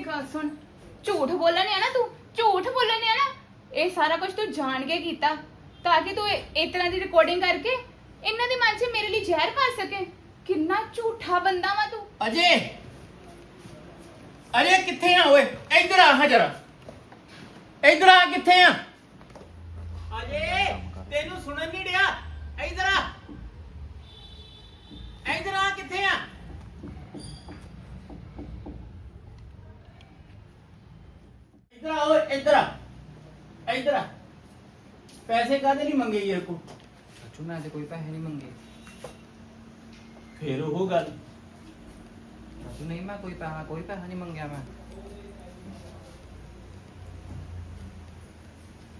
ਮੇਰੀ ਗੱਲ ਸੁਣ। ਝੂਠ ਬੋਲਣ ਆ ਨਾ ਤੂੰ ਝੂਠ ਬੋਲਣ ਆ ਨਾ। ਇਹ ਸਾਰਾ ਕੁਝ ਤੂੰ ਜਾਣ ਕੇ ਕੀਤਾ ਤਾਂ ਕਿ ਤੂੰ ਇਹ ਇਸ ਤਰ੍ਹਾਂ ਦੀ ਰਿਕਾਰਡਿੰਗ ਕਰਕੇ ਇਹਨਾਂ ਦੇ ਮਨ 'ਚ ਮੇਰੇ ਲਈ ਜ਼ਹਿਰ ਪਾ ਸਕੇ। ਕਿੰਨਾ ਝੂਠਾ ਬੰਦਾ ਵਾ ਤੂੰ। ਅਜੇ? ਅਜੇ ਕਿੱਥੇ ਆ ਓਏ? ਇੱਧਰ ਆ ਹਾਂ ਜਰਾ। ਇੱਧਰ ਆ ਕਿੱਥੇ ਆ? ਅਜੇ ਤੈਨੂੰ ਸੁਣਨ ਨਹੀਂ ਡਿਆ। ਇੱਧਰ ਆ। ਇੱਧਰ ਆ ਕਿੱਥੇ ਆ? ਇੱਧਰ ਆ ਓਏ ਇੱਧਰ ਆ। ਇੱਧਰ ਆ। ਪੈਸੇ ਕਾਹਦੇ ਲਈ ਮੰਗੇ ਯਾਰ ਕੋ ਚਾਚੂ ਮੈਂ ਤੇ ਕੋਈ ਪੈਸੇ ਨਹੀਂ ਮੰਗੇ। ਫੇਰ ਉਹ ਗੱਲ। ਚਾਚੂ ਨਹੀਂ ਮੈਂ ਕੋਈ ਪੈਸਾ ਕੋਈ ਪੈਸਾ ਨਹੀਂ ਮੰਗਿਆ ਮੈਂ।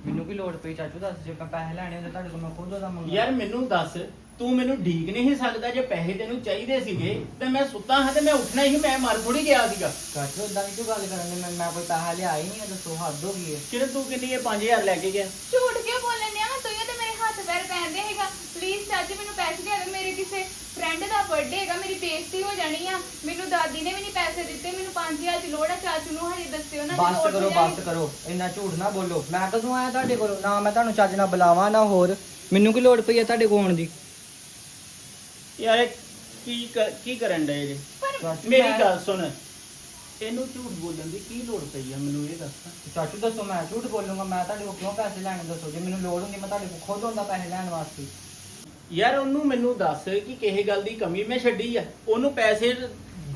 ਮੈਨੂੰ ਕੀ ਲੋੜ ਪਈ? ਚਾਚੂ ਦੱਸ ਜੇ ਮੈਂ ਪੈਸੇ ਲੈਣੇ ਹੁੰਦੇ ਤੁਹਾਡੇ ਕੋਲ ਮੈਂ ਖੁਦ ਉਹਦਾ ਮੰਗਾ। ਯਾਰ ਮੈਨੂੰ ਦੱਸ। ਤੂੰ ਮੈਨੂੰ ਢੀਕ ਨਹੀਂ ਸਕਦਾ ਜੇ ਪੈਸੇ ਤੈਨੂੰ ਚਾਹੀਦੇ ਸੀਗੇ ਤੇ ਮੈਂ ਸੁੱਤਾ ਹਾਂ ਤੇ ਮੈਂ ਉੱਠਣਾ ਹੀ ਮੈਂ ਮਰ ਥੋੜੀ ਗਿਆ ਸੀਗਾ। ਚਾਚੂ ਇਦਾਂ ਦੀ ਕਿਉਂ ਗੱਲ ਕਰਨ ਦੇ ਮੈਂ ਮੈਂ ਕੋਈ ਪੈਸਾ ਲਿਆ ਹੀ ਨਹੀਂ ਦੱਸੋ ਹੱਦ ਹੋ ਗਈ ਹੈ। ਕਿਰਨ ਤੂੰ ਕਿੰਨੀ ਇਹ 5000 ਲੈ ਕੇ ਗਿਆ? ਝੂਠ ਕਿਉਂ ਬੋਲਣ ਆ ਤੂੰ ਇਹ ਤੇ ਮੇਰੇ ਹੱਥ ਪੈਰ ਪੈਂਦੇ ਹੈਗਾ। ਪਲੀਜ਼ ਚਾਚੀ ਮੈਨੂੰ ਪੈਸੇ ਦੇ ਦੇ। ਮੇਰੇ ਕਿਸੇ ਫਰੈਂਡ ਦਾ ਬਰਥਡੇ ਹੈਗਾ ਮੇਰੀ ਬੇਇੱਜ਼ਤੀ ਹੋ ਜਾਣੀ ਆ। ਮੈਨੂੰ ਦਾਦੀ ਨੇ ਵੀ ਨਹੀਂ ਪੈਸੇ ਦਿੱਤੇ ਮੈਨੂੰ 5000 ਦੀ ਲੋੜ ਆ। ਚਾਚੂ ਨੂੰ ਹਜੇ ਦੱਸਿਓ ਨਾ ਜੇ ਬਸ ਲੋੜ ਕਰੋ। ਬਸ ਕਰੋ। ਇੰਨਾ ਝੂਠ ਨਾ ਬੋਲੋ। ਮੈਂ ਕਦੋਂ ਆਇਆ ਤੁਹਾਡੇ ਕੋਲ? ਨਾ ਮੈਂ ਤੁਹਾਨੂੰ ਚੱਜ ਨਾਲ ਬੁਲਾਵਾਂ ਨਾ ਹੋਰ। ਮੈਨੂੰ ਕੀ ਲੋੜ ਪਈ ਹੈ ਤੁਹਾਡੇ ਕੋਲ ਆਉਣ ਦੀ? ਯਾਰ ਇਹ ਕੀ ਕਰ- ਕੀ ਕਰਨ ਡਏ ਜੇ? ਚਾਚੂ ਮੇਰੀ ਮੈਂ- ਗੱਲ ਸੁਣ। ਇਹਨੂੰ ਝੂਠ ਬੋਲਣ ਦੀ ਕੀ ਲੋੜ ਪਈ ਆ ਮੈਨੂੰ ਇਹ ਦੱਸ। ਚਾਚੂ ਦੱਸੋ ਮੈਂ ਝੂਠ ਬੋਲੂੰਗਾ ਮੈਂ ਤੁਹਾਡੇ ਕੋਲ ਕਿਉਂ ਪੈਸੇ ਲੈਣੇ ਦੱਸੋ? ਜੇ ਮੈਨੂੰ ਲੋੜ ਹੁੰਦੀ ਮੈਂ ਤੁਹਾਡੇ ਕੋਲ ਖੁਦ ਹੁੰਦਾ ਪੈਸੇ ਲੈਣ ਵਾਸਤੇ। ਯਾਰ ਉਹਨੂੰ ਮੈਨੂੰ ਦੱਸ ਕਿ ਕਿਸੇ ਗੱਲ ਦੀ ਕਮੀ ਮੈਂ ਛੱਡੀ ਆ। ਉਹਨੂੰ ਪੈਸੇ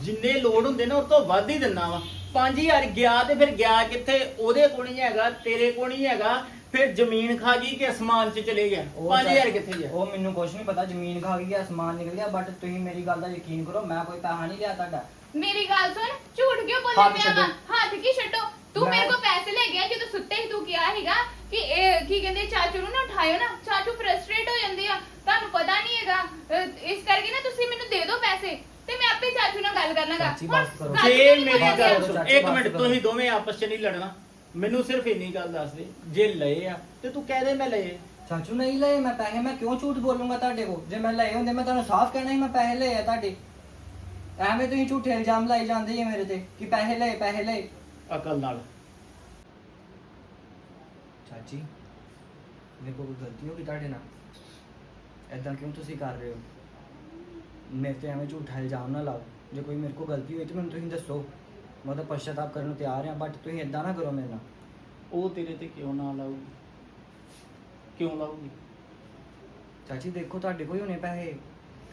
ਜਿੰਨੇ ਲੋੜ ਹੁੰਦੇ ਨੇ ਉਹ ਤੋਂ ਵੱਧ ਹੀ ਦਿੰਨਾ ਵਾ। 5000 ਗਿਆ ਤੇ ਫਿਰ ਗਿਆ ਕਿੱਥੇ? ਉਹਦੇ ਕੋਲ ਨਹੀਂ ਹੈਗਾ ਤੇਰੇ ਕੋਲ ਨਹੀਂ ਹੈਗਾ। ਫਿਰ ਜ਼ਮੀਨ ਖਾ ਗਈ ਕਿ ਅਸਮਾਨ 'ਚ ਚਲੇ ਗਿਆ? ਉਹ 5000 ਤਾਂ- ਕਿੱਥੇ ਗਿਆ? ਉਹ ਮੈਨੂੰ ਕੁਝ ਨਹੀਂ ਪਤਾ ਜ਼ਮੀਨ ਖਾ ਗਈ ਅਸਮਾਨ ਨਿਕਲ ਗਿਆ ਬਟ ਤੁਸੀਂ ਮੇਰੀ ਗੱਲ ਦਾ ਯਕੀਨ ਕਰੋ ਮੈਂ ਕੋਈ ਪੈਸਾ ਨਹੀਂ ਲਿਆ ਤੁਹਾਡਾ। ਮੇਰੀ ਗੱਲ ਸੁਣ ਝੂਠ ਕਿਉਂ ਹੱਥ ਪਿਆ ਛੱਡੋ। ਵਾ ਹੱਥ ਕੀ ਛੱਡੋ? ਤੂੰ ਮੈਂ- ਮੇਰੇ ਕੋਲ ਪੈਸੇ ਲੈ ਗਿਆ ਜਦੋਂ ਸੁੱਤੇ ਹੀ ਤੂੰ ਕਿਹਾ ਹੈਗਾ ਕਿ ਇਹ ਕੀ ਕਹਿੰਦੇ ਚਾਚੂ ਨੂੰ ਨਾ ਉਠਾਇਓ ਨਾ ਚਾਚੂ ਫਰਸਟ੍ਰੇਟ ਹੋ ਜਾਂਦੇ ਆ। ਤੁਹਾਨੂੰ ਪਤਾ ਨਹੀਂ ਹੈਗਾ। ਅਹ ਇਸ ਕਰਕੇ ਨਾ ਤੁਸੀਂ ਮੈਨੂੰ ਦੇ ਦਿਓ ਪੈਸੇ ਤੇ ਮੈਂ ਆਪੇ ਚਾਚੂ ਨਾਲ ਗੱਲ ਕਰ ਲਾਂਗਾ। ਚਾਚੀ, ਬਸ ਕਰੋ। ਚਾਚੂ ਜੇ ਮੇਰੀ ਗੱਲ ਸੀ। ਸੁਣ ਇੱਕ ਮਿੰਟ। ਤੁਸੀਂ ਦੋਵੇਂ ਆਪਸ 'ਚ ਨਹੀਂ ਲੜਨਾ। ਮੈਨੂੰ ਸਿਰਫ ਇੰਨੀ ਗੱਲ ਦੱਸ ਦੇ ਜੇ ਲਏ ਆ ਤੇ ਤੂੰ ਕਹਿ ਦੇ ਮੈਂ ਲਏ। ਚਾਚੂ ਨਹੀਂ ਲਏ ਮੈਂ ਪੈਸੇ ਮੈਂ ਕਿਉਂ ਝੂਠ ਬੋਲੂੰਗਾ ਤੁਹਾਡੇ ਕੋਲ? ਜੇ ਮੈਂ ਲਏ ਹੁੰਦੇ ਮੈਂ ਤੁਹਾਨੂੰ ਸਾਫ਼ ਕਹਿਣਾ ਸੀ ਮੈਂ ਪੈਸੇ ਲਏ ਆ ਤੁਹਾਡੇ। ਐਵੇਂ ਤੁਸੀਂ ਝੂਠੇ ਇਲਜ਼ਾਮ ਲਾਈ ਜਾਂਦੇ ਜੀ ਮੇਰੇ ਤੇ ਕਿ ਪੈਸੇ ਲਏ ਪੈਸੇ ਲਏ। ਅਕਲ ਨਾਲ। ਚਾਚੀ ਮੇਰੇ ਕੋਲ ਕੋਈ ਗਲਤੀ ਹੋ ਗਈ ਤੁਹਾਡੇ ਨਾਲ? ਐਦਾਂ ਕਿਉਂ ਤੁਸੀਂ ਕਰ ਰਹੇ ਹੋ? ਮੇਰੇ ਤੇ ਐਵੇਂ ਝੂਠਾ ਇਲਜ਼ਾਮ ਨਾ ਲਾਓ। ਜੇ ਕੋਈ ਮੇਰੇ ਕੋਲ ਗਲਤੀ ਹੋਈ ਤਾਂ ਮੈਨੂੰ ਤੁਸੀਂ ਦੱਸੋ। ਮੈਂ ਤਾਂ ਪਛਤਾਪ ਕਰਨ ਨੂੰ ਤਿਆਰ ਹਾਂ ਬਟ ਤੁਸੀਂ ਐਦਾਂ ਨਾ ਕਰੋ ਮੇਰੇ ਨਾਲ। ਉਹ ਤੇਰੇ ਤੇ ਕਿਉਂ ਨਾ ਲਾਊਗੀ? ਕਿਉਂ ਲਾਊਗੀ? ਚਾਚੀ ਦੇਖੋ ਤੁਹਾਡੇ ਕੋਲ ਹੀ ਹੋਣੇ ਪੈਸੇ।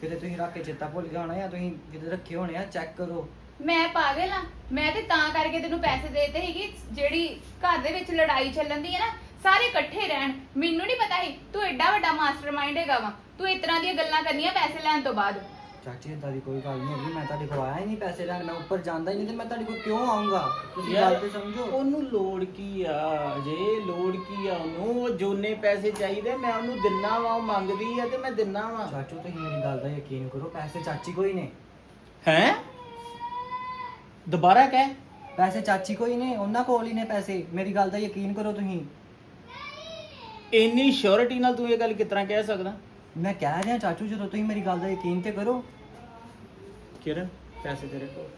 ਕਿਤੇ ਤੁਸੀਂ ਰੱਖ ਕੇ ਚੇਤਾ ਭੁੱਲ ਗਏ ਹੋਣਾ ਜਾਂ ਤੁਸੀਂ ਕਿਤੇ ਰੱਖੇ ਹੋਣੇ ਆ ਚੈੱਕ ਕਰੋ। ਮੈਂ ਪਾਗਲ ਆ ਮੈਂ ਤੇ ਤਾਂ ਕਰਕੇ ਤੈਨੂੰ ਪੈਸੇ ਦੇਤੇ ਹੈਗੇ ਜਿਹੜੀ ਘਰ ਦੇ ਵਿੱਚ ਲੜਾਈ ਚੱਲਣ ਦੀ ਹੈ ਨਾ ਸਾਰੇ ਇਕੱਠੇ ਰਹਿਣ। ਮੈਨੂੰ ਨਹੀਂ ਪਤਾ ਸੀ ਤੂੰ ਐਡਾ ਵੱਡਾ ਮਾਸਟਰਮਾਈਂਡ ਹੈਗਾ ਵਾ। ਤੂੰ ਇਸ ਤਰ੍ਹਾਂ ਦੀਆਂ ਗੱਲਾਂ ਕਰਨੀਆਂ ਪੈਸੇ ਲੈਣ ਤੋਂ ਬਾਅਦ। ਚਾਚੀ ਏਦਾਂ ਦੀ ਕੋਈ ਗੱਲ ਨਹੀਂ ਹੈਗੀ ਮੈਂ ਤੁਹਾਡੇ ਕੋਲ ਆਇਆ ਹੀ ਨਹੀਂ ਪੈਸੇ ਲੈਣ ਮੈਂ ਉੱਪਰ ਜਾਂਦਾ ਹੀ ਨਹੀਂ ਤੇ ਮੈਂ ਤੁਹਾਡੇ ਕੋਲ ਕਿਉਂ ਆਉਂਗਾ ਤੁਸੀਂ ਗੱਲ ਤੇ ਸਮਝੋ। ਉਹਨੂੰ ਲੋੜ ਕੀ ਆ? ਜੇ ਲੋੜ ਕੀ ਆ ਉਹਨੂੰ ਉਹ ਜੋਨੇ ਪੈਸੇ ਚਾਹੀਦੇ ਮੈਂ ਉਹਨੂੰ ਦਿੰਨਾ ਵਾ ਉਹ ਮੰਗਦੀ ਆ ਤੇ ਮੈਂ ਦਿੰਨਾ ਵਾ। ਚਾਚੂ ਤੁਸੀਂ ਮੇਰੀ ਗੱਲ ਦਾ ਯਕੀਨ ਕਰੋ ਪੈਸੇ ਚਾਚੀ ਕੋਈ ਨੇ। ਹੈ? ਦੁਬਾਰਾ ਕਹਿ। ਪੈਸੇ ਚਾਚੀ ਕੋਈ ਨੇ ਉਹਨਾਂ ਕੋਲ ਹੀ ਨੇ ਪੈਸੇ। ਮੇਰੀ ਗੱਲ ਦਾ ਯਕੀਨ ਕਰੋ ਤੁਸੀਂ। ਇੰਨੀ ਸ਼ੋਰਿਟੀ ਨਾਲ ਤੂੰ ਇਹ ਗੱਲ ਕਿਸ ਤਰ੍ਹਾਂ ਕਹਿ ਸਕਦਾ? ਮੈਂ ਕਹਿ ਰਿਹਾ ਚਾਚੂ ਜਦੋਂ ਤੁਸੀਂ ਮੇਰੀ ਗੱਲ ਦਾ ਯਕੀਨ ਤੇ ਕਰੋ। ਕਿਰਨ ਪੈਸੇ ਤੇਰੇ ਕੋਲ।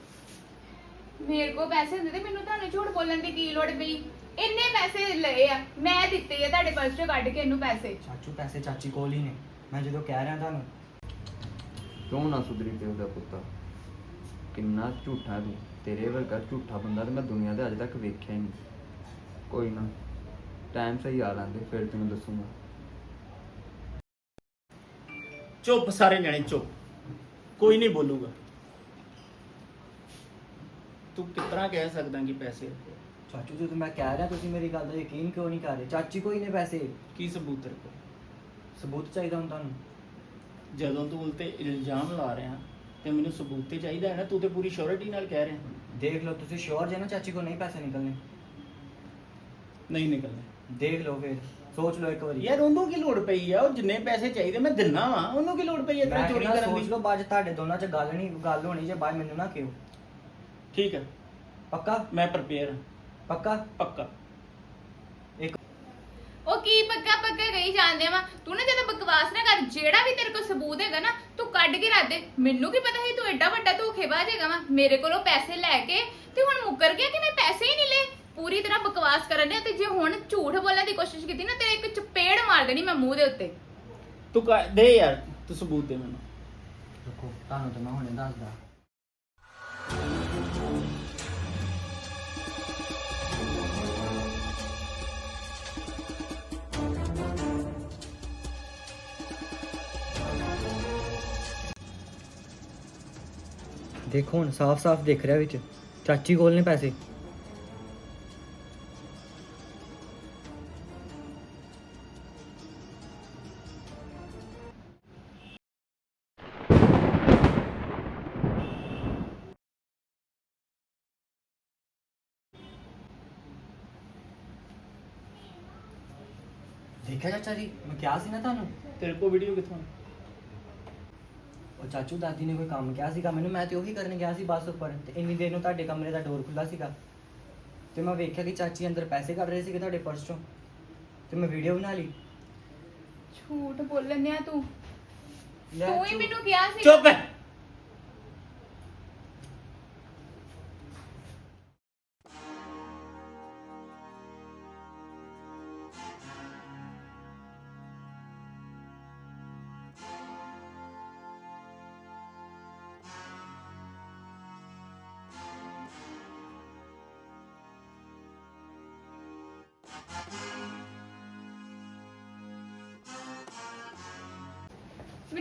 ਮੇਰੇ ਕੋਲ ਪੈਸੇ ਹੁੰਦੇ ਤੇ ਮੈਨੂੰ ਤੁਹਾਨੂੰ ਝੂਠ ਬੋਲਣ ਦੀ ਕੀ ਲੋੜ ਪਈ? ਇੰਨੇ ਪੈਸੇ ਲਏ ਆ ਮੈਂ ਦਿੱਤੇ ਆ ਤੁਹਾਡੇ ਪਰਸ ਚੋਂ ਕੱਢ ਕੇ ਇਹਨੂੰ ਪੈਸੇ। ਚਾਚੂ ਪੈਸੇ ਚਾਚੀ ਕੋਲ ਹੀ ਨੇ। ਮੈਂ ਜਦੋਂ ਕਹਿ ਰਿਹਾ ਤੁਹਾਨੂੰ। ਕਿਉਂ ਨਾ ਸੁਧਰੀ ਪਿਓ ਦਾ ਪੁੱਤਾ? ਕਿੰਨਾ ਝੂਠਾ ਤੂੰ। ਤੇਰੇ ਵਰਗਾ ਝੂਠਾ ਬੰਦਾ ਤੇ ਮੈਂ ਦੁਨੀਆ ਤੇ ਅਜੇ ਤੱਕ ਵੇਖਿਆ ਹੀ ਨਹੀਂ। ਕੋਈ ਨਾ ਟਾਈਮ ਸਹੀ ਆ ਲੈਂਦੇ ਫਿਰ ਤੈਨੂੰ ਦੱਸੂਗਾ। ਚੁੱਪ ਸਾਰੇ ਜਣੇ ਚੁੱਪ। ਕੋਈ ਨਹੀਂ ਬੋਲੂਗਾ। ਤੂੰ ਤਰ੍ਹਾਂ ਕਹਿ ਸਕਦਾ ਕਿ ਪੈਸੇ ਚਾਚੂ ਜਦੋਂ ਮੈਂ ਕਹਿ ਰਿਹਾ ਤੁਸੀਂ ਮੇਰੀ ਗੱਲ ਦਾ ਯਕੀਨ ਕਿਉਂ ਨਹੀਂ ਕਰ ਰਹੇ? ਚਾਚੀ ਕੋਈ ਨੇ ਪੈਸੇ? ਕੀ ਸਬੂਤ ਤੇਰੇ ਕੋਲ ਸਬੂਤ ਚਾਹੀਦਾ ਹੁਣ ਤੁਹਾਨੂੰ ਜਦੋਂ ਤੂੰ ਉਲਟੇ ਇਲਜ਼ਾਮ ਲਾ ਰਿਹਾ ਤੇ ਮੈਨੂੰ ਸਬੂਤ ਤੇ ਚਾਹੀਦਾ ਹੈ ਨਾ ਤੂੰ ਤੇ ਪੂਰੀ ਸ਼ੋਰਿਟੀ ਨਾਲ ਕਹਿ ਰਿਹਾ। ਦੇਖ ਲਓ ਤੁਸੀਂ ਸ਼ੋਰ ਜੇ ਨਾ ਚਾਚੀ ਕੋ ਨਹੀਂ ਪੈਸੇ ਨਿਕਲਨੇ ਨਹੀਂ ਨਿਕਲਦੇ ਦੇਖ ਲਓ ਫਿਰ। ਸੋਚ ਲਓ ਇੱਕ ਵਾਰੀ। ਯਾਰ ਉਹਨੂੰ ਕੀ ਲੋੜ ਪਈ ਆ? ਉਹ ਜਿੰਨੇ ਪੈਸੇ ਚਾਹੀਦੇ ਮੈਂ ਦਿੰਨਾ ਵਾ। ਉਹਨੂੰ ਕੀ ਲੋੜ ਪਈ ਹੈ ਮੈਂ ਤੇਰਾ ਚੋਰੀ ਕਰਨ ਸੋਚ ਦੀ ਲਓ ਬਾਅਦ 'ਚ ਤੁਹਾਡੇ ਦੋਨਾਂ 'ਚ ਗੱਲ ਨਹੀਂ ਗੱਲ ਹੋਣੀ ਜੇ ਬਾਅਦ ਮੈਨੂੰ ਨਾ ਕਿਉਂ ਠੀਕ ਹੈ ਪੱਕਾ? ਮੈਂ ਪ੍ਰਪੇਅਰ ਪੱਕਾ? ਪੱਕਾ। ਉਹ ਕੀ ਪੱਕਾ ਪੱਕਾ ਗਈ ਜਾਂਦੇ ਵਾ? ਤੂੰ ਨਾ ਜਦੋਂ ਬਕਵਾਸ ਨਾ ਕਰ ਜਿਹੜਾ ਵੀ ਤੇਰੇ ਕੋਲ ਸਬੂਤ ਹੈਗਾ ਨਾ ਤੂੰ ਕੱਢ ਕੇ ਰੱਖ ਦੇ। ਮੈਨੂੰ ਕੀ ਪਤਾ ਸੀ ਤੂੰ ਐਡਾ ਵੱਡਾ ਧੋਖੇਬਾਜ਼ ਹੈਗਾ ਵਾ? ਮੇਰੇ ਕੋਲੋਂ ਪੈਸੇ ਲੈ ਕੇ ਤੇ ਹੁਣ ਮੁੱਕਰ ਗਿਆ ਕਿ ਮੈਂ ਤਰ੍ਹਾਂ ਬਕਵਾਸ ਕਰਨ ਡਿਆ ਤੇ ਜੇ ਹੁਣ ਝੂਠ ਬੋਲਣ ਦੀ ਕੋਸ਼ਿਸ਼ ਕੀਤੀ ਨਾ ਤੇ ਇੱਕ ਚਪੇੜ ਮਾਰ ਦੇਣੀ ਮੈਂ ਮੂੰਹ ਦੇ ਉੱਤੇ। ਤੂੰ ਕਰ- ਦੇ ਯਾਰ ਤੂੰ ਸਬੂਤ ਦੇ ਮੈਨੂੰ। ਰੁਕੋ ਤੁਹਾਨੂੰ ਤਾਂ ਮੈਂ ਹੁਣੇ ਦੱਸਦਾ। ਦੇਖੋ ਹੁਣ ਸਾਫ਼-ਸਾਫ਼ ਦਿਖ ਰਿਹਾ ਵਿੱਚ। ਚਾਚੀ ਕੋਲ ਨੇ ਪੈਸੇ। ਕਿਹਾ ਸੀ ਨਾ ਤੁਹਾਨੂੰ? ਤੇਰੇ ਕੋਲ ਵੀਡੀਓ ਕਿੱਥੋਂ ਉਹ ਚਾਚੂ ਦਾਦੀ ਨੇ ਕੋਈ ਕੰਮ ਕਿਹਾ ਸੀਗਾ ਮੈਨੂੰ ਮੈਂ ਤੇ ਉਹੀ ਕਰਨ ਗਿਆ ਸੀ ਬੱਸ ਉੱਪਰ ਤੇ ਇੰਨੀ ਦੇਰ ਨੂੰ ਤੁਹਾਡੇ ਕਮਰੇ ਦਾ ਡੋਰ ਖੁੱਲਾ ਸੀਗਾ। ਤੇ ਮੈਂ ਵੇਖਿਆ ਕਿ ਚਾਚੀ ਅੰਦਰ ਪੈਸੇ ਕੱਢ ਰਹੇ ਸੀਗੇ ਤੁਹਾਡੇ ਪਰਸ ਚੋਂ। ਤੇ ਮੈਂ ਵੀਡੀਓ ਬਣਾ ਲਈ। ਝੂਠ ਬੋਲਣ ਡਿਆ ਤੂੰ? ਲੈ ਤੂੰ ਹੀ। ਮੈਨੂੰ ਕਿਹਾ ਸੀ ਚੁੱਪ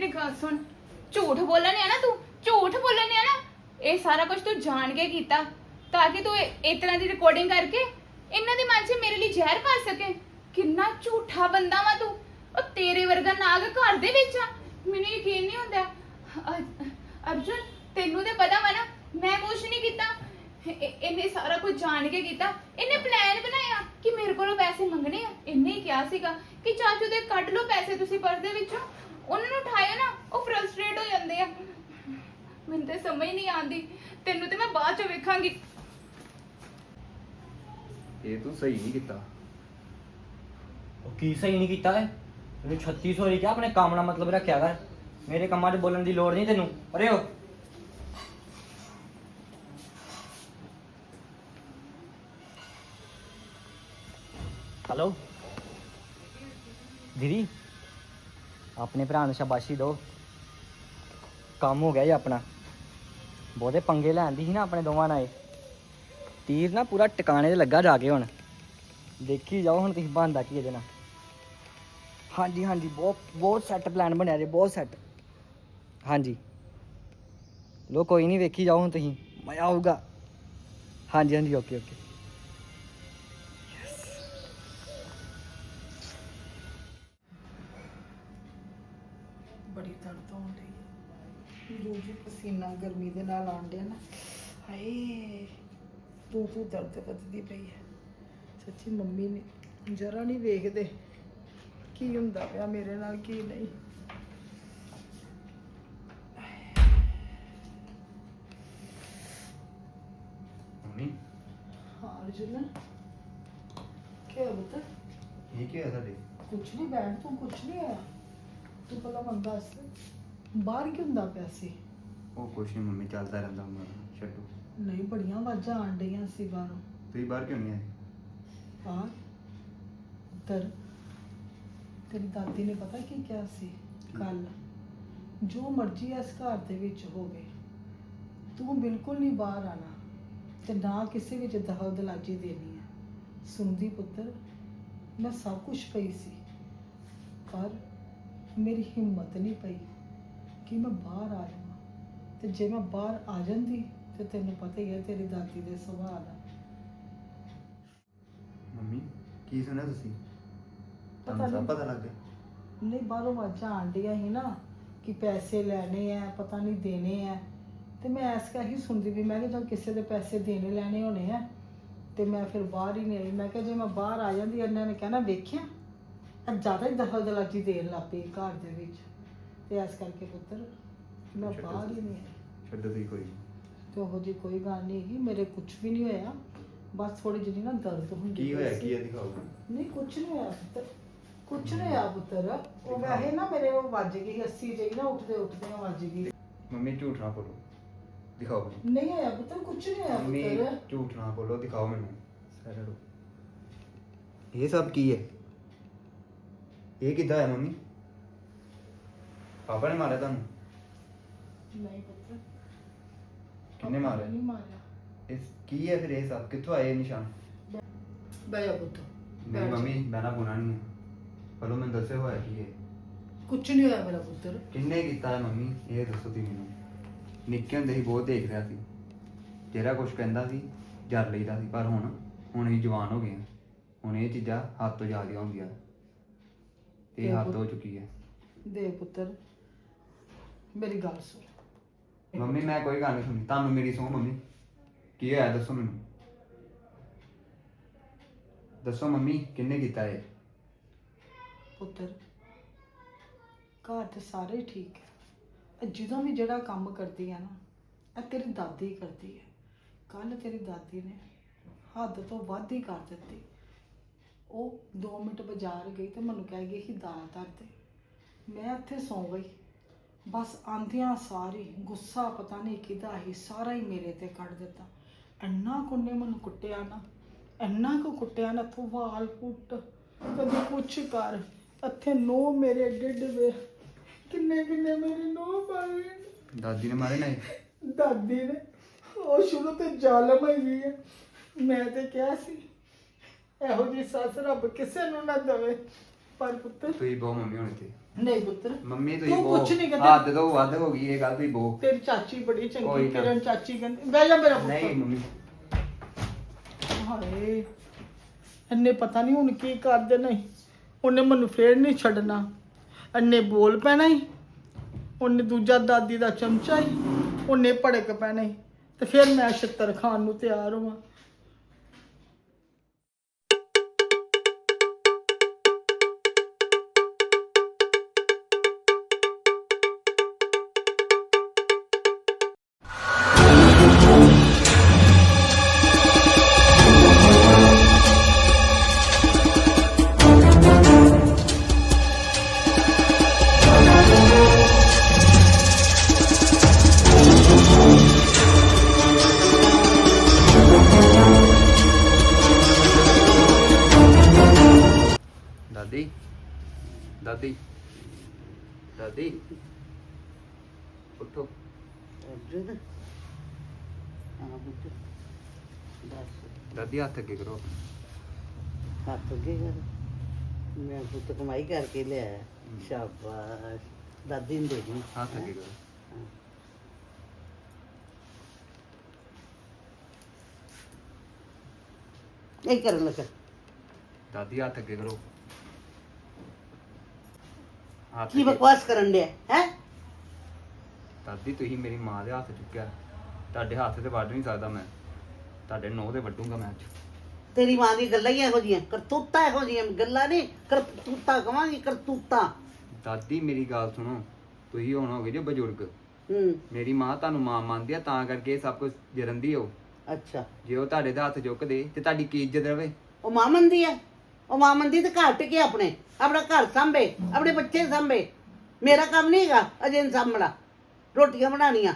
ਮੇਰੀ ਗੱਲ ਸੁਣ। ਝੂਠ ਬੋਲਣ ਆ ਨਾ ਤੂੰ? ਝੂਠ ਬੋਲਣ ਆ ਨਾ? ਇਹ ਸਾਰਾ ਕੁਝ ਤੂੰ ਜਾਣ ਕੇ ਕੀਤਾ ਤਾਂ ਕਿ ਤੂੰ ਇਹ ਇਸ ਤਰ੍ਹਾਂ ਦੀ ਰਿਕਾਰਡਿੰਗ ਕਰਕੇ ਇਹਨਾਂ ਦੇ ਮਨ 'ਚ ਮੇਰੇ ਲਈ ਜ਼ਹਿਰ ਪਾ ਸਕੇ। ਕਿੰਨਾ ਝੂਠਾ ਬੰਦਾ ਵਾ ਤੂੰ। ਉਹ ਤੇਰੇ ਵਰਗਾ ਨਾਗ ਘਰ ਦੇ ਵਿੱਚ ਆ। ਮੈਨੂੰ ਯਕੀਨ ਨਹੀਂ ਹੁੰਦਾ। ਅ- ਅਰਜੁਨ, ਤੈਨੂੰ ਤੇ ਪਤਾ ਵਾ ਨਾ, ਮੈਂ ਕੁਝ ਨਹੀਂ ਕੀਤਾ। ਇਹ- ਇਹਨੇ ਸਾਰਾ ਕੁਝ ਜਾਣ ਕੇ ਕੀਤਾ। ਇਹਨੇ ਪਲਾਨ ਬਣਾਇਆ ਕਿ ਮੇਰੇ ਕੋਲੋਂ ਪੈਸੇ ਮੰਗਣੇ ਆ। ਇਹਨੇ ਹੀ ਕਿਹਾ ਸੀਗਾ ਕਿ ਚਾਚੂ ਦੇ ਕੱਢ ਲਓ ਪੈਸੇ ਤੁਸੀਂ ਪਰਦੇ ਵਿੱਚੋਂ। ਉਹਨਾਂ ਨੂੰ ਉਠਾਇਆ ਨਾ ਉਹ ਫਰਸਟ੍ਰੇਟ ਹੋ ਜਾਂਦੇ ਆ। ਮੈਨੂੰ ਤੇ ਸਮਝ ਨਹੀਂ ਆਉਂਦੀ। ਤੈਨੂੰ ਤੇ ਮੈਂ ਬਾਅਦ ਚ ਵੇਖਾਂਗੀ। ਇਹ ਤੂੰ ਸਹੀ ਨਹੀਂ ਕੀਤਾ। ਉਹ ਕੀ ਸਹੀ ਨਹੀਂ ਕੀਤਾ ਹੈ ਤੈਨੂੰ 3600 ਹੀ ਕਿਹਾ ਆਪਣੇ ਕੰਮ ਨਾਲ ਮਤਲਬ ਰੱਖਿਆ ਕਰ। ਮੇਰੇ ਕੰਮਾਂ 'ਚ ਬੋਲਣ ਦੀ ਲੋੜ ਨਹੀਂ ਤੈਨੂੰ। ਅਰੇ ਹੋ। ਹੈਲੋ ਦੀਦੀ? ਆਪਣੇ ਭਰਾ ਨੂੰ ਸ਼ਾਬਾਸ਼ੀ ਦਿਓ। ਕੰਮ ਹੋ ਗਿਆ ਜੀ ਆਪਣਾ। ਬਹੁਤੇ ਪੰਗੇ ਲੈਂਦੀ ਸੀ ਨਾ ਆਪਣੇ ਦੋਵਾਂ ਨਾਲ ਇਹ। ਤੀਰ ਨਾ ਪੂਰਾ ਟਿਕਾਣੇ ਤੇ ਲੱਗਾ ਜਾ ਕੇ ਹੁਣ। ਦੇਖੀ ਜਾਓ ਹੁਣ ਤੁਸੀਂ ਬਣਦਾ ਕੀ ਇਹਦੇ ਨਾਲ। ਹਾਂਜੀ ਹਾਂਜੀ, ਬਹੁਤ ਬਹੁਤ ਸੈੱਟ ਪਲਾਨ ਬਣਿਆ ਜੇ, ਬਹੁਤ ਸੈੱਟ ਹਾਂਜੀ। ਲੋ ਕੋਈ ਨਹੀਂ ਵੇਖੀ ਜਾਓ ਹੁਣ ਤੁਸੀਂ। ਮਜ਼ਾ ਆਊਗਾ। ਹਾਂਜੀ ਹਾਂਜੀ ਓਕੇ ਓਕੇ ਬੜੀ ਦਰਦ ਹੋਣ ਰਹੀ ਜੋ ਜੀ ਪਸੀਨਾ ਗਰਮੀ ਦੇ ਨਾਲ ਆਉਣ ਡਿਆ ਨਾ ਹਾਏ ਤੂੰ ਤੂੰ ਦਰਦ ਵੱਧਦੀ ਪਈ ਹੈ ਸੱਚੀ ਮੰਮੀ ਨੇ ਜਰਾ ਨਹੀਂ ਵੇਖਦੇ ਕੀ ਹੁੰਦਾ ਪਿਆ ਮੇਰੇ ਨਾਲ ਕੀ ਨਹੀਂ। ਮੰਮੀ? ਹਾਂ ਅਰਜੁਨ। ਕੀ ਹੋਇਆ ਬਤਾ ਇਹ ਕੀ ਹੋਇਆ ਤੁਹਾਡੇ? ਕੁਛ ਨਹੀਂ ਬੈਠ ਤੂੰ ਕੁਛ ਨਹੀਂ ਆਇਆ ਤੂੰ ਪਹਿਲਾਂ ਮੈਨੂੰ ਦੱਸ ਬਾਹਰ ਕੀ ਹੁੰਦਾ ਪਿਆ ਸੀ? ਉਹ ਕੁਛ ਨਹੀਂ ਮੰਮੀ ਚੱਲਦਾ ਰਹਿੰਦਾ ਹੁੰਦਾ ਛੱਡੋ। ਨਹੀਂ ਬੜੀਆਂ ਆਵਾਜ਼ਾਂ ਆਣ ਡਈਆਂ ਸੀ ਬਾਹਰੋਂ। ਤੁਸੀਂ ਬਾਹਰ ਕਿਉਂ ਨਹੀਂ ਆਏ? ਹਾਂ ਉੱਧਰ। ਤੇਰੀ ਦਾਦੀ ਨੇ ਪਤਾ ਕੀ ਕਿਹਾ ਸੀ? ਕੱਲ ਜੋ ਮਰਜ਼ੀ ਇਸ ਘਰ ਦੇ ਵਿੱਚ ਹੋਵੇ ਤੂੰ ਬਿਲਕੁਲ ਨਹੀਂ ਬਾਹਰ ਆਣਾ ਤੇ ਨਾ ਕਿਸੇ ਵਿੱਚ ਦਖਲ ਦਲਾਜੀ ਦੇਣੀ ਹੈ। ਸੁਣਦੀ ਪੁੱਤਰ ਮੈਂ ਸਭ ਕੁਝ ਪਈ ਸੀ ਪਰ ਮੇਰੀ ਹਿੰਮਤ ਨਹੀਂ ਪਈ ਕਿ ਮੈਂ ਬਾਹਰ ਆ ਜਾਵਾਂ। ਤੇ ਜੇ ਮੈਂ ਬਾਹਰ ਆ ਜਾਂਦੀ ਤੇ ਤੈਨੂੰ ਪਤਾ ਹੀ ਹੈ ਤੇਰੀ ਦਾਦੀ ਦੇ ਸੁਭਾਅ ਦਾ। ਮੰਮੀ ਕੀ ਸੁਣਿਆ ਤੁਸੀਂ? ਪਤਾ ਤੁਹਾਨੂੰ ਸਭ ਨਹੀਂ। ਪਤਾ ਲੱਗ ਗਿਆ? ਨਹੀਂ ਬਾਹਰੋਂ ਆਵਾਜ਼ਾਂ ਆਂਡੀਆਂ ਸੀ ਨਾ ਕਿ ਪੈਸੇ ਲੈਣੇ ਆ ਪਤਾ ਨਹੀਂ ਦੇਣੇ ਆ। ਤੇ ਮੈਂ ਐਸ ਕਾ ਹੀ ਸੁਣਦੀ ਵੀ ਮੈਂ ਕਿ ਜਦ ਕਿਸੇ ਦੇ ਪੈਸੇ ਦੇਣੇ ਲੈਣੇ ਹੋਣੇ ਆ ਤੇ ਮੈਂ ਫਿਰ ਬਾਹਰ ਹੀ ਨਹੀਂ ਆਈ। ਮੈਂ ਕਿਹਾ ਜੇ ਮੈਂ ਬਾਹਰ ਆ ਜਾਂਦੀ ਇਹਨਾਂ ਨੇ ਕਹਿਣਾ ਵੇਖਿਆ? ਆ ਜ਼ਿਆਦਾ ਹੀ ਦਖਲ ਦਲਾਜੀ ਦੇਣ ਲੱਗ ਪਈ ਘਰ ਦੇ ਵਿੱਚ। ਤੇ ਐਸ ਕਰਕੇ ਪੁੱਤਰ ਮੈਂ ਬਾਹਰ ਹੀ। ਨਹੀਂ ਆਈ। ਛੱਡੋ ਕੋਈ। ਤੇ ਉਹੋ ਜੀ ਕੋਈ ਗੱਲ ਨਹੀਂ ਹੈਗੀ ਮੇਰੇ ਕੁਝ ਵੀ ਨਹੀਂ ਹੋਇਆ। ਬਸ ਥੋੜੀ ਜਿਹੀ ਨਾ ਦਰਦ ਹੁੰਦੀ ਕੀ ਪਈ ਹੋਇਆ? ਸੀ। ਕੀ ਹੈ ਦਿਖਾਓ। ਨਹੀਂ ਕੁਛ ਨਹੀਂ ਹੋਇਆ ਪੁੱਤਰ। ਕੁਛ ਨਹੀਂ ਹੋਇਆ ਪੁੱਤਰ। ਉਹ ਵੈਸੇ ਨਾ ਮੇਰੇ ਉਹ ਵੱਜ ਗਈ ਅੱਸੀ ਜਿਹੀ ਨਾ ਉੱਠਦੇ ਉੱਠਦੇ ਵੱਜ ਗਈ। ਮੰਮੀ ਝੂਠ ਨਾ ਬੋਲੋ। ਦਿਖਾਓ ਮੈਨੂੰ। ਨਹੀਂ ਹੋਇਆ ਪੁੱਤਰ ਕੁਛ ਨਹੀਂ ਹੋਇਆ ਮੰਮੀ ਪੁੱਤਰ। ਝੂਠ ਨਾ ਬੋਲੋ ਦਿਖਾਓ ਮੈਨੂੰ। ਇਹ ਸਭ ਕੀ ਹੈ? ਇਹ ਕਿੱਦਾਂ ਹੈ ਮੰਮੀ? ਪਾਪਾ ਨੇ ਮਾਰਿਆ ਤੁਹਾਨੂੰ? ਨਹੀਂ ਪੁੱਤ। ਕਿੰਨੇ ਮਾਰਿਆ? ਨਹੀਂ ਮਾਰਿਆ। ਇਹ ਕੀ ਹੈ ਫਿਰ ਇਹ ਸਭ? ਕਿੱਥੋਂ ਆਏ ਇਹ ਨਿਸ਼ਾਨ? ਬaya ਪੁੱਤ। ਨਹੀਂ ਮੰਮੀ ਬਹਿਣਾ ਬੁਣਾ ਨਹੀਂ ਪਰ ਉਹ ਮੈਨੂੰ ਦੱਸਿਆ ਹੋਇਆ ਕੀ ਹੈ। ਕੁਝ ਨਹੀਂ ਹੋਇਆ ਮੇਰਾ ਪੁੱਤਰ ਕਿੰਨੇ ਕੀਤਾ ਹੈ ਮੰਮੀ? ਇਹ ਦੱਸੋ ਤੁਸੀਂ ਮੈਨੂੰ। ਨਿੱਕੇ ਹੁੰਦੇ ਹੀ ਬਹੁਤ ਦੇਖ ਰਿਹਾ ਸੀ। ਜਿਹੜਾ ਕੁਝ ਕਹਿੰਦਾ ਸੀ ਜਰ ਲਈਦਾ ਸੀ। ਪਰ ਹੁਣ ਹੁਣ ਹੀ ਜਵਾਨ ਹੋ ਗਏ ਹਾਂ। ਹੁਣ ਇਹ ਚੀਜ਼ਾਂ ਹੱਥ ਤੋਂ ਜਾ ਕੇ ਹੁੰਦੀਆਂ ਇਹ ਹੱਥ ਹੋ ਚੁੱਕੀ ਹੈ। ਦੇ ਪੁੱਤਰ ਮੇਰੀ ਗੱਲ ਸੁਣ। ਮੰਮੀ ਮੈਂ ਕੋਈ ਗੱਲ ਨਹੀਂ ਸੁਣੀ ਤੁਹਾਨੂੰ ਮੇਰੀ ਸੌ ਮੰਮੀ। ਕੀ ਹੋਇਆ ਦੱਸੋ ਮੈਨੂੰ। ਦੱਸੋ ਮੰਮੀ ਕਿੰਨੇ ਕੀਤਾ ਇਹ? ਪੁੱਤਰ ਘਰ ਤੇ ਸਾਰੇ ਠੀਕ ਹੈ। ਇਹ ਜਦੋਂ ਵੀ ਜਿਹੜਾ ਕੰਮ ਕਰਦੀ ਆ ਨਾ ਇਹ ਤੇਰੀ ਦਾਦੀ ਕਰਦੀ ਹੈ। ਕੱਲ ਤੇਰੀ ਦਾਦੀ ਨੇ ਹੱਦ ਤੋਂ ਵੱਧ ਹੀ ਕਰ ਦਿੱਤੀ। ਉਹ 2 ਮਿੰਟ ਬਾਜ਼ਾਰ ਗਈ ਤੇ ਮੈਨੂੰ ਕਹਿ ਗਈ ਕਿ ਦਾਲ ਧਰ ਦੇ। ਮੈਂ ਇੱਥੇ ਸੌਂ ਗਈ। ਬਸ ਆਂਦਿਆਂ ਸਾਰੀ ਗੁੱਸਾ ਪਤਾ ਨਹੀਂ ਕਿਹਦਾ ਹੀ ਸਾਰਾ ਹੀ ਮੇਰੇ ਤੇ ਕੱਢ ਦਿੱਤਾ। ਇੰਨਾ ਕੁੰਨੇ ਮੈਨੂੰ ਕੁੱਟਿਆ ਨਾ ਇੰਨਾ ਕੁ ਕੁੱਟਿਆ ਨਾ ਤੂੰ ਵਾਲ ਪੁੱਟ ਕਦੇ ਕੁਛ ਕਰ। ਇੱਥੇ ਨੋ ਮੇਰੇ ਡਿੱਡ ਵੇ। ਕਿੰਨੇ ਕਿੰਨੇ ਮੇਰੇ ਨੋ ਪਾਏ। ਦਾਦੀ ਨੇ ਮਾਰੇ ਨਹੀਂ ਦਾਦੀ ਨੇ। ਉਹ ਸ਼ੁਰੂ ਤੋਂ ਜ਼ਾਲਮ ਹੈਗੀ ਹੈ। ਮੈਂ ਤੇ ਕਿਹਾ ਸੀ ਇਹੋ ਜੀ ਸੱਸ ਰੱਬ ਕਿਸੇ ਨੂੰ ਨਾ ਦੇਵੇ। ਪਰ ਪੁੱਤਰ ਤੁਸੀਂ ਬਹੁ ਮੰਮੀ ਹੋਣੀ ਤੇ। ਨਹੀਂ ਪੁੱਤਰ ਮੰਮੀ ਤੁਸੀਂ ਤੂੰ ਬਹੁ। ਕੁਛ ਨਹੀਂ ਕਹਿੰਦੇ। ਹੱਦ ਤੋਂ ਵੱਧ ਹੋ ਗਈ ਇਹ ਗੱਲ ਤੁਸੀਂ ਬਹੁ। ਤੇਰੀ ਚਾਚੀ ਬੜੀ ਕੋਈ ਚੰਗੀ ਨਾ। ਕਿਰਨ ਚਾਚੀ ਕਹਿੰਦੀ ਬਹਿ ਜਾ ਮੇਰਾ ਨਹੀਂ ਮੰਮੀ। ਹਾਏ ਇਹਨੇ ਪਤਾ ਨਹੀਂ ਹੁਣ ਕੀ ਕਰਦੇ ਨਹੀਂ ਉਹਨੇ ਮੈਨੂੰ ਫੇਰ ਨਹੀਂ ਛੱਡਣਾ। ਇਹਨੇ ਬੋਲ ਪੈਣਾ ਹੀ ਉਹਨੇ ਦੂਜਾ ਦਾਦੀ ਦਾ ਚਮਚਾ ਹੀ ਉਹਨੇ ਭੜਕ ਪੈਣਾ ਹੀ ਤੇ ਫਿਰ ਮੈਂ ਛਿੱਤਰ ਖਾਣ ਨੂੰ ਤਿਆਰ ਹੋਵਾਂ। ਦਾਦੀ ਦਾਦੀ ਉੱਠੋ ਅਰਜੁਨ ਹਾਂ ਪੁੱਤ ਦੱਸ ਦਾਦੀ ਹੱਥ ਅੱਗੇ ਕਰੋ ਹੱਥ ਅੱਗੇ ਕਰ ਮੈਂ ਪੁੱਤ ਕਮਾਈ ਕਰਕੇ ਲਿਆ ਸ਼ਾਬਾਸ਼ ਦਾਦੀ ਨੂੰ ਦੇ ਦੀ ਹੱਥ ਅੱਗੇ ਕਰੋ ਨਹੀਂ ਕਰਨ ਲੱਗਾ ਦਾਦੀ ਹੱਥ ਕੀ ਬਕਵਾਸ ਕਰਨ ਡਿਆ ਹੈ? ਦਾਦੀ ਤੁਸੀਂ ਮੇਰੀ ਮਾਂ ਦੇ ਹੱਥ ਚੁੱਕਿਆ। ਤੁਹਾਡੇ ਹੱਥ ਤੇ ਵੱਢ ਨਹੀਂ ਸਕਦਾ ਮੈਂ। ਤੁਹਾਡੇ ਨੋਹ ਤੇ ਵੱਢੂੰਗਾ ਮੈਂ ਅੱਜ। ਤੇਰੀ ਮਾਂ ਦੀ ਗੱਲਾਂ ਹੀ ਇਹੋ ਜੀਆਂ ਕਰਤੂਤਾਂ ਇਹੋ ਜੀਆਂ ਗੱਲਾਂ ਨਹੀਂ ਕਰਤੂਤਾਂ ਕਵਾਂਗੀ ਕਰਤੂਤਾਂ। ਦਾਦੀ ਮੇਰੀ ਗੱਲ ਸੁਣੋ ਤੁਸੀਂ ਹੁਣ ਹੋਗੇ ਜੋ ਬਜ਼ੁਰਗ। ਹੂੰ। ਮੇਰੀ ਮਾਂ ਤੁਹਾਨੂੰ ਮਾਂ ਮੰਨਦੀ ਆ ਤਾਂ ਕਰਕੇ ਇਹ ਸਭ ਕੁਝ ਜਰੰਦੀ ਹੋ ਅੱਛਾ। ਜੇ ਉਹ ਤੁਹਾਡੇ ਦੇ ਹੱਥ ਚੁੱਕਦੇ ਤੇ ਤੁਹਾਡੀ ਕੀ ਇੱਜ਼ਤ ਰਵੇ? ਉਹ ਮਾਂ ਮੰਦੀ ਹੈ ਉਹ ਮਾਂ ਮੰਦੀ ਤੇ ਘਰ ਟਿਕੇ ਆਪਣੇ ਆਪਣਾ ਘਰ ਸੰਭੇ ਆਪਣੇ ਬੱਚੇ ਸੰਭੇ। ਮੇਰਾ ਕੰਮ ਨਹੀਂ ਹੈਗਾ ਅਜੇ ਸਾਂਭਣਾ। ਰੋਟੀਆਂ ਬਣਾਉਣੀਆਂ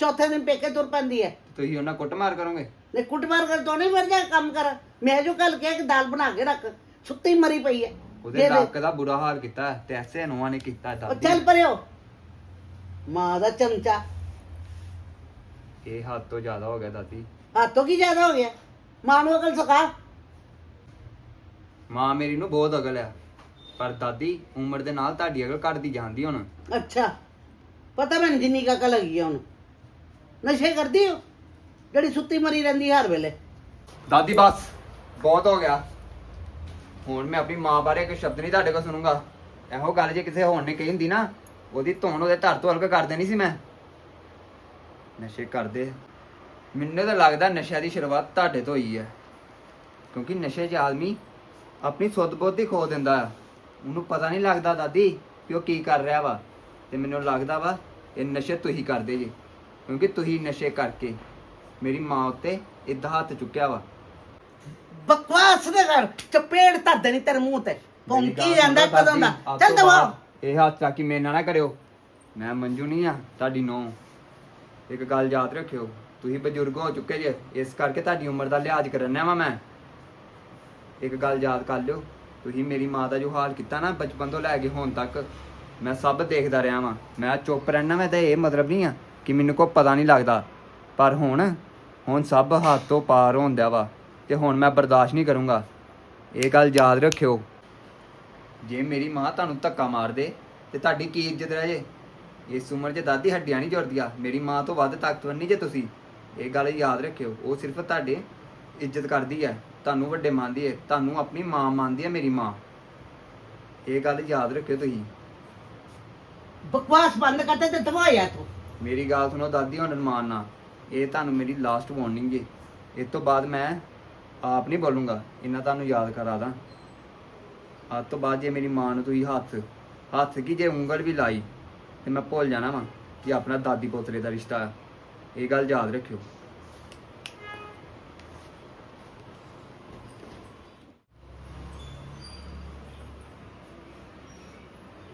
ਚੌਥੇ ਦਿਨ ਪੇਕੇ ਤੁਰ ਪੈਂਦੀ ਹੈ। ਤੁਸੀਂ ਉਹਨਾਂ ਕੁੱਟਮਾਰ ਕਰੋਗੇ? ਨੇ ਕੁੱਟਮਾਰ ਕਰ ਤੋਂ ਨਹੀਂ ਵਰ ਜਾ ਕੰਮ ਕਰ। ਮੈਂ ਜੋ ਕੱਲ ਕਿਹਾ ਕਿ ਦਾਲ ਬਣਾ ਕੇ ਰੱਖ ਸੁੱਤੀ ਮਰੀ ਪਈ ਹੈ। ਉਹਦੇ ਦੇ ਦੇ। ਲੱਕ ਦਾ ਬੁਰਾ ਹਾਲ ਕੀਤਾ ਹੈ ਤੇ ਐਸੇ ਨੂੰਹਾਂ ਨੇ ਕੀਤਾ ਉਹ ਦਾਦੀ। ਚੱਲ ਪਰਿਓ ਮਾਂ ਦਾ ਚਮਚਾ। ਇਹ ਹੱਦ ਤੋਂ ਜ਼ਿਆਦਾ ਹੋ ਗਿਆ ਦਾਦੀ। ਹੱਥੋਂ ਕੀ ਜ਼ਿਆਦਾ ਹੋ ਗਿਆ? ਮਾਂ ਨੂੰ ਅਕਲ ਸਿਖਾ। ਮਾਂ ਮੇਰੀ ਨੂੰ ਬਹੁਤ ਅਗਲ ਆ। ਪਰ ਦਾਦੀ ਉਮਰ ਦੇ ਨਾਲ ਤੁਹਾਡੀ ਅਗਲ ਘਟਦੀ ਜਾਂਦੀ ਹੁਣ। ਅੱਛਾ ਪਤਾ ਮੈਨੂੰ ਜਿੰਨੀ ਕੁ ਅਕਲ ਹੈਗੀ ਆ ਹੁਣ। ਨਸ਼ੇ ਕਰਦੀ ਹੋ ਜਿਹੜੀ ਸੁੱਤੀ ਮਰੀ ਰਹਿੰਦੀ ਹਰ ਵੇਲੇ। ਦਾਦੀ ਬਸ ਬਹੁਤ ਹੋ ਗਿਆ। ਹੁਣ ਮੈਂ ਆਪਣੀ ਮਾਂ ਬਾਰੇ ਇੱਕ ਸ਼ਬਦ ਨਹੀਂ ਤੁਹਾਡੇ ਕੋਲ ਸੁਣੂੰਗਾ। ਇਹੋ ਗੱਲ ਜੇ ਕਿਸੇ ਹੋਰ ਨੇ ਕਹੀ ਹੁੰਦੀ ਨਾ ਉਹਦੀ ਧੌਣ ਉਹਦੇ ਧਰ ਤੋਂ ਹਲਕਾ ਕਰ ਦੇਣੀ ਸੀ ਮੈਂ। ਨਸ਼ੇ ਕਰਦੇ ਮੈਨੂੰ ਤਾਂ ਲੱਗਦਾ ਨਸ਼ਿਆਂ ਦੀ ਸ਼ੁਰੂਆਤ ਤੁਹਾਡੇ ਤੋਂ ਹੀ ਹੈ ਕਿਉਂਕਿ ਨਸ਼ੇ 'ਚ ਆਦਮੀ ਆਪਣੀ ਸੁੱਧ ਬੁੱਧ ਖੋ ਦਿੰਦਾ। ਹੈ ਉਹਨੂੰ ਪਤਾ ਨਹੀਂ ਲੱਗਦਾ ਦਾਦੀ ਕਿ ਉਹ ਕੀ ਕਰ ਰਿਹਾ ਵਾ। ਤੇ ਮੈਨੂੰ ਲੱਗਦਾ ਵਾ ਇਹ ਨਸ਼ੇ ਤੁਸੀਂ ਕਰਦੇ ਜੀ ਕਿਉਂਕਿ ਤੁਸੀਂ ਨਸ਼ੇ ਕਰਕੇ ਮੇਰੀ ਮਾਂ ਉੱਤੇ ਇਦਾਂ ਹੱਥ ਚੁੱਕਿਆ ਵਾ। ਬਕਵਾਸ ਦੇ ਕਰ ਚਪੇੜ ਧਰ ਦੇਣੀ ਤੇਰੇ ਮੂੰਹ ਤੇ। ਭੌਂਕੀ ਜਾਂਦਾ ਕਦੋਂ ਦਾ? ਚੱਲ ਤੋਂ ਦਵਾ ਇਹ ਹੱਥ ਚਾਕੀ ਮੇਰੇ ਨਾਲ ਨਾ ਕਰਿਓ। ਮੈਂ ਮੰਜੂ ਨਹੀਂ ਆ ਤੁਹਾਡੀ ਨੋ ਇੱਕ ਗੱਲ ਯਾਦ ਰੱਖਿਓ ਤੁਸੀਂ ਬਜ਼ੁਰਗ ਹੋ ਚੁੱਕੇ ਜੇ ਇਸ ਕਰਕੇ ਤੁਹਾਡੀ ਉਮਰ ਦਾ ਲਿਹਾਜ਼ ਕਰਨਾ ਵਾ ਮੈਂ। ਇੱਕ ਗੱਲ ਯਾਦ ਕਰ ਲਿਓ, ਤੁਸੀਂ ਮੇਰੀ ਮਾਂ ਦਾ ਜੋ ਹਾਲ ਕੀਤਾ ਨਾ ਬਚਪਨ ਤੋਂ ਲੈ ਕੇ ਹੁਣ ਤੱਕ, ਮੈਂ ਸਭ ਦੇਖਦਾ ਰਿਹਾ ਵਾਂ। ਮੈਂ ਚੁੱਪ ਰਹਿਣਾ ਮੈਂ ਤਾਂ ਇਹ ਮਤਲਬ ਨਹੀਂ ਆ ਕਿ ਮੈਨੂੰ ਕੋਈ ਪਤਾ ਨਹੀਂ ਲੱਗਦਾ। ਪਰ ਹੁਣ ਹੁਣ ਸਭ ਹੱਥ ਤੋਂ ਪਾਰ ਹੋਣ ਵਾ ਤੇ ਹੁਣ ਮੈਂ ਬਰਦਾਸ਼ਤ ਨਹੀਂ ਕਰੂੰਗਾ। ਇਹ ਗੱਲ ਯਾਦ ਰੱਖਿਓ। ਜੇ ਮੇਰੀ ਮਾਂ ਤੁਹਾਨੂੰ ਧੱਕਾ ਮਾਰ ਦੇ ਤੇ ਤੁਹਾਡੀ ਕੀ ਇੱਜ਼ਤ ਰਹਿ ਜੇ? ਇਸ ਉਮਰ 'ਚ ਦਾਦੀ ਹੱਡੀਆਂ ਨਹੀਂ ਜੁੜਦੀਆਂ। ਮੇਰੀ ਮਾਂ ਤੋਂ ਵੱਧ ਤਾਕਤਵਰ ਨਹੀਂ ਜੇ ਤੁਸੀਂ। ਇਹ ਗੱਲ ਯਾਦ ਰੱਖਿਓ। ਉਹ ਸਿਰਫ ਤੁਹਾਡੇ ਇੱਜ਼ਤ ਕਰਦੀ ਹੈ। ਤੁਹਾਨੂੰ ਵੱਡੇ ਮੰਨਦੀ ਹੈ ਤੁਹਾਨੂੰ ਆਪਣੀ ਮਾਂ ਮੰਨਦੀ ਹੈ ਮੇਰੀ ਮਾਂ। ਇਹ ਗੱਲ ਯਾਦ ਰੱਖਿਓ ਤੁਸੀਂ। ਬਕਵਾਸ ਬੰਦ ਕਰ ਤੇ ਦਵਾਇਆ ਤੂੰ। ਮੇਰੀ ਗੱਲ ਸੁਣੋ ਦਾਦੀ ਹੁਣ ਰਮਾਨ ਨਾ ਇਹ ਤੁਹਾਨੂੰ ਮੇਰੀ ਲਾਸਟ ਵਾਰਨਿੰਗ ਹੈ ਇਸ ਤੋਂ ਬਾਅਦ ਮੈਂ ਆਪ ਨਹੀਂ ਬੋਲੂੰਗਾ। ਇੰਨਾ ਤੁਹਾਨੂੰ ਯਾਦ ਕਰਾ ਦਾਂ। ਅੱਜ ਤੋਂ ਬਾਅਦ ਜੇ ਮੇਰੀ ਮਾਂ ਨੂੰ ਤੁਸੀਂ ਹੱਥ ਹੱਥ ਕੀ ਜੇ ਉਂਗਲ ਵੀ ਲਾਈ ਤੇ ਮੈਂ ਭੁੱਲ ਜਾਣਾ ਵਾਂ ਕਿ ਆਪਣਾ ਦਾਦੀ ਪੋਤਰੇ ਦਾ ਰਿਸ਼ਤਾ। ਹੈ ਇਹ ਗੱਲ ਯਾਦ ਰੱਖਿਓ।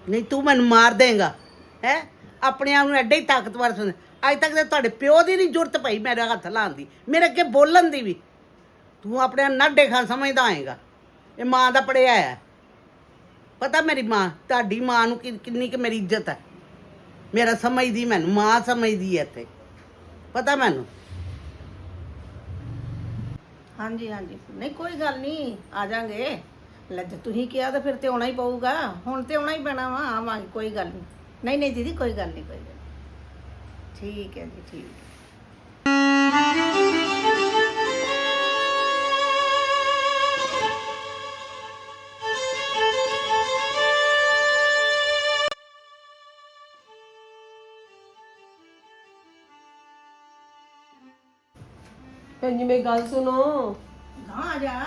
ਨਹੀਂ, ਤੂੰ ਮੈਨੂੰ ਮਾਰ ਦੇਂਗਾ। ਹੈ? ਆਪਣੇ ਆਪ ਨੂੰ ਐਡੇ ਹੀ ਤਾਕਤਵਰ ਸਮਝ। ਅੱਜ ਤੱਕ ਤੇ ਤੁਹਾਡੇ ਪਿਓ ਦੀ ਨਹੀਂ ਜ਼ਰੂਰਤ ਪਈ ਮੇਰੇ ਹੱਥ ਲਾਉਣ ਦੀ। ਮੇਰੇ ਅੱਗੇ ਬੋਲਣ ਦੀ ਵੀ। ਤੂੰ ਆਪਣੇ ਆਪ ਨਾਡੇ ਖਾਂ ਸਮਝਦਾ ਆਏਗਾ। ਇਹ ਮਾਂ ਦਾ ਪੜਿਆ ਹੈ। ਪਤਾ ਮੇਰੀ ਮਾਂ, ਤੁਹਾਡੀ ਮਾਂ ਨੂੰ ਕਿ- ਕਿੰਨੀ ਕਿ ਮੇਰੀ ਇੱਜ਼ਤ ਹੈ। ਮੇਰਾ ਸਮਝਦੀ ਮੈਨੂੰ, ਮਾਂ ਸਮਝਦੀ ਹੈ ਇੱਥੇ। ਪਤਾ ਮੈਨੂੰ? ਹਾਂਜੀ ਹਾਂਜੀ। ਨਹੀਂ, ਕੋਈ ਗੱਲ ਨਹੀਂ। ਆ ਜਾਾਂਗੇ। ਲੈ ਜੇ ਤੁਸੀਂ ਕਿਹਾ ਤਾਂ ਫਿਰ ਤੇ ਆਉਣਾ ਹੀ ਪਊਗਾ। ਹੁਣ ਤੇ ਆਉਣਾ ਹੀ ਪੈਣਾ ਵਾ ਆਵਾਂਗੇ ਕੋਈ ਗੱਲ ਨਹੀਂ। ਨਹੀਂ ਨਹੀਂ ਦੀਦੀ ਕੋਈ ਗੱਲ ਨਹੀਂ ਕੋਈ ਗੱਲ ਨੀ। ਠੀਕ ਹੈ ਜੀ ਠੀਕ ਭੈਣ ਜੀ ਮੇਰੀ ਗੱਲ ਸੁਣੋ। ਨਾ ਆ ਜਾ।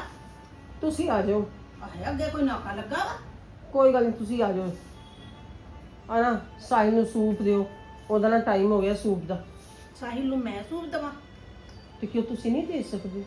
ਤੁਸੀਂ ਆ ਜਾਓ। ਆਏ ਅੱਗੇ ਕੋਈ ਨਾਕਾ ਲੱਗਾ ਵਾ? ਕੋਈ ਗੱਲ ਨਹੀਂ ਤੁਸੀਂ ਆ ਜਾਓ। ਆ ਨਾ ਸਾਈ ਨੂੰ ਸੂਪ ਦਿਓ। ਉਹਦਾ ਨਾ ਟਾਈਮ ਹੋ ਗਿਆ ਸੂਪ ਦਾ। ਸਾਹਿਲ ਨੂੰ ਮੈਂ ਸੂਪ ਦੇਵਾਂ? ਤੇ ਕਿਉਂ ਤੁਸੀਂ ਨਹੀਂ ਦੇ ਸਕਦੇ?